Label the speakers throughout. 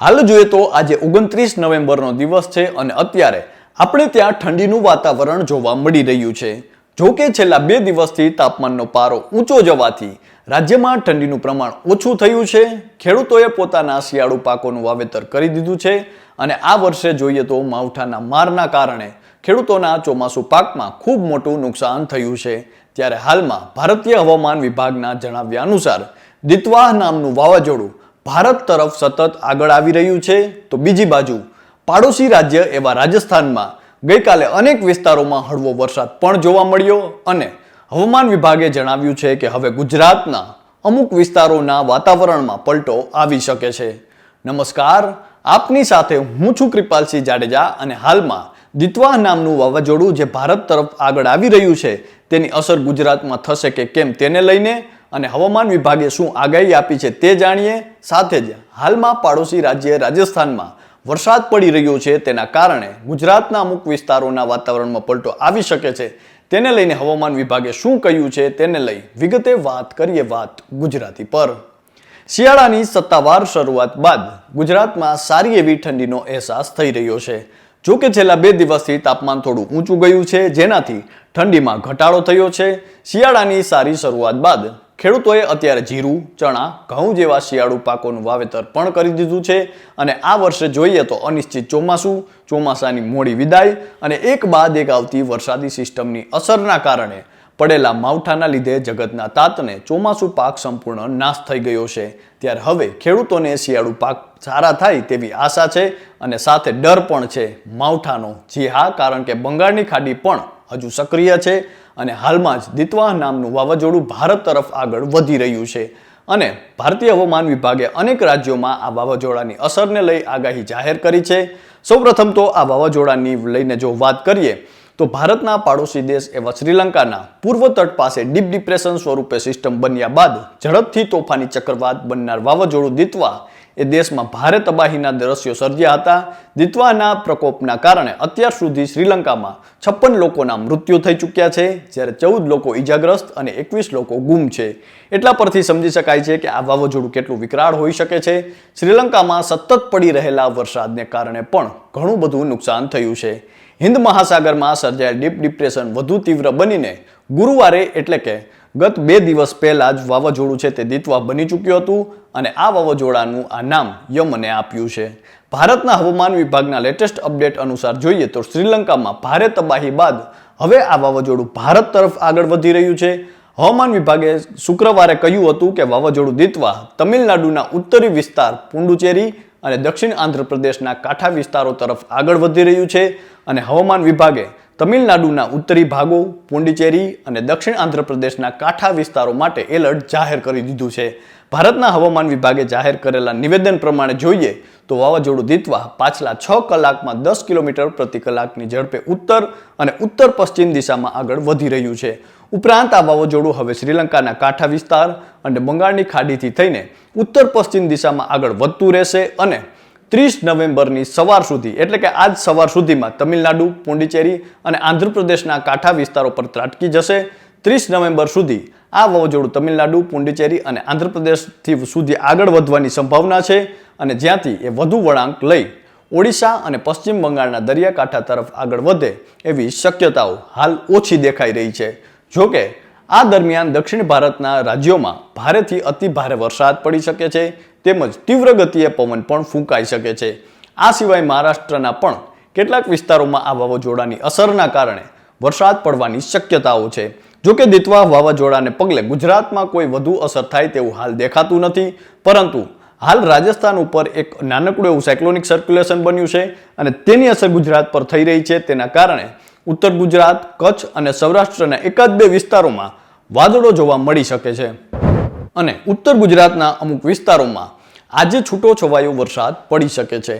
Speaker 1: હાલ જોઈએ તો આજે ઓગણત્રીસ નવેમ્બરનો દિવસ છે અને અત્યારે આપણે ત્યાં ઠંડીનું વાતાવરણ જોવા મળી રહ્યું છે. જો કે છેલ્લા બે દિવસથી તાપમાનનો પારો ઊંચો જવાથી રાજ્યમાં ઠંડીનું પ્રમાણ ઓછું થયું છે. ખેડૂતોએ પોતાના શિયાળુ પાકોનું વાવેતર કરી દીધું છે અને આ વર્ષે જોઈએ તો માવઠાના મારના કારણે ખેડૂતોના ચોમાસુ પાકમાં ખૂબ મોટું નુકસાન થયું છે. ત્યારે હાલમાં ભારતીય હવામાન વિભાગના જણાવ્યા અનુસાર દિતવાહ નામનું વાવાઝોડું ભારત તરફ સતત આગળ આવી રહ્યું છે. તો બીજી બાજુ, પાડોશી રાજ્ય એવા રાજસ્થાનમાં ગઈકાલે અનેક વિસ્તારોમાં હળવો વરસાદ પણ જોવા મળ્યો અને હવામાન વિભાગે જણાવ્યું છે કે હવે ગુજરાતના અમુક વિસ્તારોના વાતાવરણમાં પલટો આવી શકે છે. નમસ્કાર, આપની સાથે હું છું કૃપાલસિંહ જાડેજા અને હાલમાં દિત્વાહ નામનું વાવાઝોડું જે ભારત તરફ આગળ આવી રહ્યું છે, તેની અસર ગુજરાતમાં થશે કે કેમ તેને લઈને અને હવામાન વિભાગે શું આગાહી આપી છે તે જાણીએ સાથે જ હાલમાં પાડોશી રાજ્ય રાજસ્થાનમાં વરસાદ પડી રહ્યો છે તેના કારણે ગુજરાતના અમુક વિસ્તારોના વાતાવરણમાં પલટો આવી શકે છે. તેને લઈને હવામાન વિભાગે શું કહ્યું છે તેને લઈ વિગતે વાત કરીએ વાત ગુજરાતી પર. શિયાળાની સત્તાવાર શરૂઆત બાદ ગુજરાતમાં સારી એવી ઠંડીનો અહેસાસ થઈ રહ્યો છે. જો કે છેલ્લા બે દિવસથી તાપમાન થોડું ઊંચું ગયું છે, જેનાથી ઠંડીમાં ઘટાડો થયો છે. શિયાળાની સારી શરૂઆત બાદ ખેડૂતોએ અત્યારે જીરું, ચણા, ઘઉં જેવા શિયાળુ પાકોનું વાવેતર પણ કરી દીધું છે અને આ વર્ષે જોઈએ તો અનિશ્ચિત ચોમાસું, ચોમાસાની મોડી વિદાય અને એક બાદ એક આવતી વરસાદી સિસ્ટમની અસરના કારણે પડેલા માવઠાના લીધે જગતના તાતને ચોમાસું પાક સંપૂર્ણ નાશ થઈ ગયો છે. ત્યારે હવે ખેડૂતોને શિયાળુ પાક સારા થાય તેવી આશા છે અને સાથે ડર પણ છે માવઠાનો. જી હા, કારણ કે બંગાળની ખાડી પણ હજુ સક્રિય છે અને હાલમાં જ દિતવાહ નામનું વાવાઝોડું ભારત તરફ આગળ વધી રહ્યું છે. અને ભારતીય હવામાન વિભાગે અનેક રાજ્યોમાં આ વાવાઝોડાની અસરને લઈ આગાહી જાહેર કરી છે. સૌપ્રથમ તો આ વાવાઝોડાની લઈને જો વાત કરીએ તો ભારતના પાડોશી દેશ એવા શ્રીલંકાના પૂર્વ તટ પાસે ડીપ ડિપ્રેશન સ્વરૂપે સિસ્ટમ બન્યા બાદ ઝડપથી તોફાની ચક્રવાત બનનાર વાવાઝોડું દિત્વા એ દેશમાં ભારે તબાહીના દ્રશ્યો સર્જ્યા હતા. દિત્વાના પ્રકોપના કારણે અત્યાર સુધી શ્રીલંકામાં છપ્પન લોકોના મૃત્યુ થઈ ચૂક્યા છે, જ્યારે ચૌદ લોકો ઈજાગ્રસ્ત અને એકવીસ લોકો ગુમ છે. એટલા પરથી સમજી શકાય છે કે આ વાવાઝોડું કેટલું વિકરાળ હોઈ શકે છે. શ્રીલંકામાં સતત પડી રહેલા વરસાદને કારણે પણ ઘણું બધું નુકસાન થયું છે. હિન્દ મહાસાગરમાં સર્જાયેલ ડીપ ડિપ્રેશન વધુ તીવ્ર બનીને ગુરુવારે એટલે કે ગત બે દિવસ પહેલાં જ વાવાઝોડું છે તે દિત્વા બની ચૂક્યું હતું અને આ વાવાઝોડાનું આ નામ યમને આપ્યું છે. ભારતના હવામાન વિભાગના લેટેસ્ટ અપડેટ અનુસાર જોઈએ તો શ્રીલંકામાં ભારે તબાહી બાદ હવે આ વાવાઝોડું ભારત તરફ આગળ વધી રહ્યું છે. હવામાન વિભાગે શુક્રવારે કહ્યું હતું કે વાવાઝોડું દિત્વા તમિલનાડુના ઉત્તરી વિસ્તાર પુંડુચેરી અને દક્ષિણ આંધ્રપ્રદેશના કાંઠા વિસ્તારો તરફ આગળ વધી રહ્યું છે અને હવામાન વિભાગે તમિલનાડુના ઉત્તરી ભાગો, પોંડિચેરી અને દક્ષિણ આંધ્રપ્રદેશના કાંઠા વિસ્તારો માટે એલર્ટ જાહેર કરી દીધું છે. ભારતના હવામાન વિભાગે જાહેર કરેલા નિવેદન પ્રમાણે જોઈએ તો વાવાઝોડું દિત્વા પાછલા છ કલાકમાં દસ કિલોમીટર પ્રતિ કલાકની ઝડપે ઉત્તર અને ઉત્તર પશ્ચિમ દિશામાં આગળ વધી રહ્યું છે. ઉપરાંત આ વાવાઝોડું હવે શ્રીલંકાના કાંઠા વિસ્તાર અને બંગાળની ખાડીથી થઈને ઉત્તર પશ્ચિમ દિશામાં આગળ વધતું રહેશે અને ત્રીસ નવેમ્બરની સવાર સુધી, એટલે કે આજ સવાર સુધીમાં તમિલનાડુ, પોંડિચેરી અને આંધ્રપ્રદેશના કાંઠા વિસ્તારો પર ત્રાટકી જશે. ત્રીસ નવેમ્બર સુધી આ વાવાઝોડું તમિલનાડુ, પુંડિચેરી અને આંધ્રપ્રદેશથી સુધી આગળ વધવાની સંભાવના છે અને જ્યાંથી એ વધુ વળાંક લઈ ઓડિશા અને પશ્ચિમ બંગાળના દરિયાકાંઠા તરફ આગળ વધે એવી શક્યતાઓ હાલ ઓછી દેખાઈ રહી છે. જોકે, આ દરમિયાન દક્ષિણ ભારતના રાજ્યોમાં ભારેથી અતિ ભારે વરસાદ પડી શકે છે, તેમજ તીવ્ર ગતિએ પવન પણ ફૂંકાઈ શકે છે. આ સિવાય મહારાષ્ટ્રના પણ કેટલાક વિસ્તારોમાં આ વાવાઝોડાની અસરના કારણે વરસાદ પડવાની શક્યતાઓ છે. જોકે, દિત્વા વાવાઝોડાને પગલે ગુજરાતમાં કોઈ વધુ અસર થાય તેવું હાલ દેખાતું નથી, પરંતુ હાલ રાજસ્થાન ઉપર એક નાનકડું એવું સાયક્લોનિક સર્ક્યુલેશન બન્યું છે અને તેની અસર ગુજરાત પર થઈ રહી છે. તેના કારણે ઉત્તર ગુજરાત, કચ્છ અને સૌરાષ્ટ્રના એકાદ બે વિસ્તારોમાં વાદળો જોવા મળી શકે છે. અને ઉત્તર ગુજરાતના અમુક વિસ્તારોમાં આજે છૂટો છવાયો વરસાદ પડી શકે છે.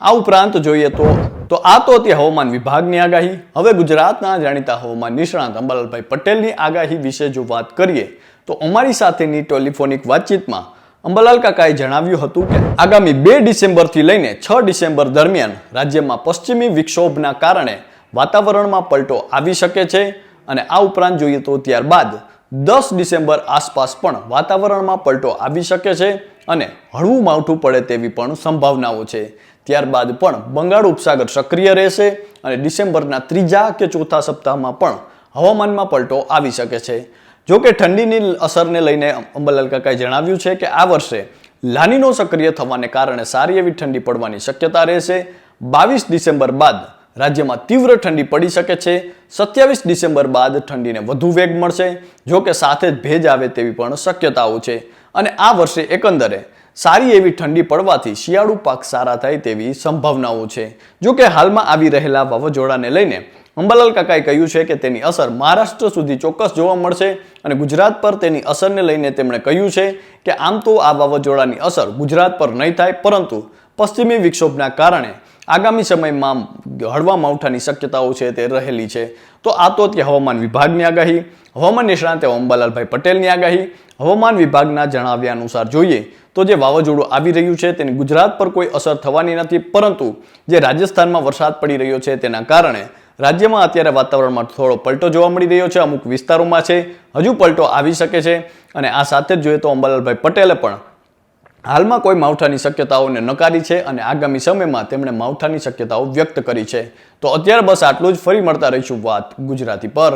Speaker 1: આ ઉપરાંત જોઈએ તો તો આ તો હતી હવામાન વિભાગની આગાહી. હવે ગુજરાતના જાણીતા હવામાન નિષ્ણાંત અંબાલાલભાઈ પટેલની આગાહી વિશે જો વાત કરીએ, તો અમારી સાથેની ટેલિફોનિક વાતચીતમાં અંબાલાલ કાકાએ જણાવ્યું હતું કે આગામી બે ડિસેમ્બરથી લઈને છ ડિસેમ્બર દરમિયાન રાજ્યમાં પશ્ચિમી વિક્ષોભના કારણે વાતાવરણમાં પલટો આવી શકે છે અને આ ઉપરાંત જોઈએ તો ત્યારબાદ દસ ડિસેમ્બર આસપાસ પણ વાતાવરણમાં પલટો આવી શકે છે અને હળવું માવઠું પડે તેવી પણ સંભાવનાઓ છે. ત્યારબાદ પણ બંગાળ ઉપસાગર સક્રિય રહેશે અને ડિસેમ્બરના ત્રીજા કે ચોથા સપ્તાહમાં પણ હવામાનમાં પલટો આવી શકે છે. જો કે ઠંડીની અસરને લઈને અંબાલાલ કાકાએ જણાવ્યું છે કે આ વર્ષે લાનીનો સક્રિય થવાને કારણે સારી એવી ઠંડી પડવાની શક્યતા રહેશે. બાવીસ ડિસેમ્બર બાદ રાજ્યમાં તીવ્ર ઠંડી પડી શકે છે. સત્યાવીસ ડિસેમ્બર બાદ ઠંડીને વધુ વેગ મળશે. જો કે સાથે જ ભેજ આવે તેવી પણ શક્યતાઓ છે. અને આ વર્ષે એકંદરે સારી એવી ઠંડી પડવાથી શિયાળુ પાક સારા થાય તેવી સંભાવનાઓ છે. જો કે હાલમાં આવી રહેલા વાવાઝોડાને લઈને અંબાલાલ કાકાએ કહ્યું છે કે તેની અસર મહારાષ્ટ્ર સુધી ચોક્કસ જોવા મળશે અને ગુજરાત પર તેની અસરને લઈને તેમણે કહ્યું છે કે આમ તો આ વાવાઝોડાની અસર ગુજરાત પર નહીં થાય, પરંતુ પશ્ચિમી વિક્ષોભના કારણે આગામી સમયમાં હળવા માવઠાની શક્યતાઓ છે તે રહેલી છે. તો આ તો તે હવામાન વિભાગની આગાહી, હવામાન નિષ્ણાંત અંબાલાલભાઈ પટેલની આગાહી, હવામાન વિભાગના જણાવ્યા અનુસાર જોઈએ તો જે વાવાઝોડું આવી રહ્યું છે તેની ગુજરાત પર કોઈ અસર થવાની નથી, પરંતુ જે રાજસ્થાનમાં વરસાદ પડી રહ્યો છે તેના કારણે રાજ્યમાં અત્યારે વાતાવરણમાં થોડો પલટો જોવા મળી રહ્યો છે, અમુક વિસ્તારોમાં છે, હજુ પલટો આવી શકે છે અને આ સાથે જ જોઈએ તો અંબાલાલભાઈ પટેલે પણ હાલમાં કોઈ માવઠાની શક્યતાઓને નકારી છે અને આગામી સમયમાં તેમણે માવઠાની શક્યતાઓ વ્યક્ત કરી છે. તો અત્યારે બસ આટલું જ, ફરી મળતા રહીશું વાત ગુજરાતી પર.